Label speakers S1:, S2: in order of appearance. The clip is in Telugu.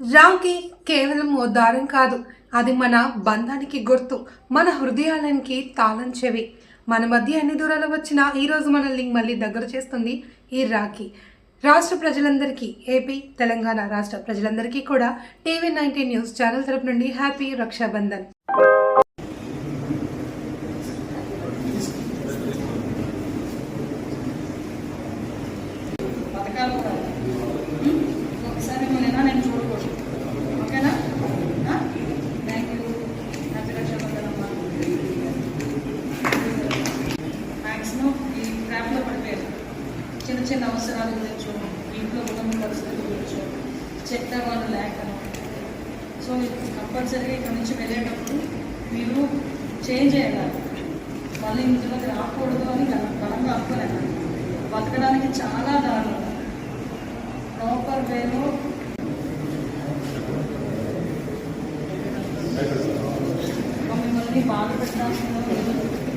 S1: రాఖీ కేవలం ఓ దారం కాదు. అది మన బంధానికి గుర్తు. మన హృదయాలకి తాళం చెవి. మన మధ్య ఎన్ని దూరాలు వచ్చినా ఈరోజు మనల్ని మళ్ళీ దగ్గర చేస్తుంది ఈ రాఖీ. రాష్ట్ర ప్రజలందరికీ ఏపీ తెలంగాణ రాష్ట్ర ప్రజలందరికీ కూడా టీవీ నైన్టీన్ న్యూస్ ఛానల్ తరపు నుండి హ్యాపీ రక్షాబంధన్.
S2: పథకాలు చిన్న చిన్న అవసరాలు గురించో ఇంట్లో కుటుంబ పరిస్థితుల గురించో చెత్త వాళ్ళు లేకను. సో కంపల్సరీగా ఇక్కడ నుంచి వెళ్ళేటప్పుడు మీరు చేంజ్ చేయాలి? మళ్ళీ ఇందులోకి రాకూడదు అని బల- బలంగా అనుకోలేదు? బతకడానికి చాలా దారులు ప్రాపర్ వేలో మిమ్మల్ని బాధ పెట్టాల్సిన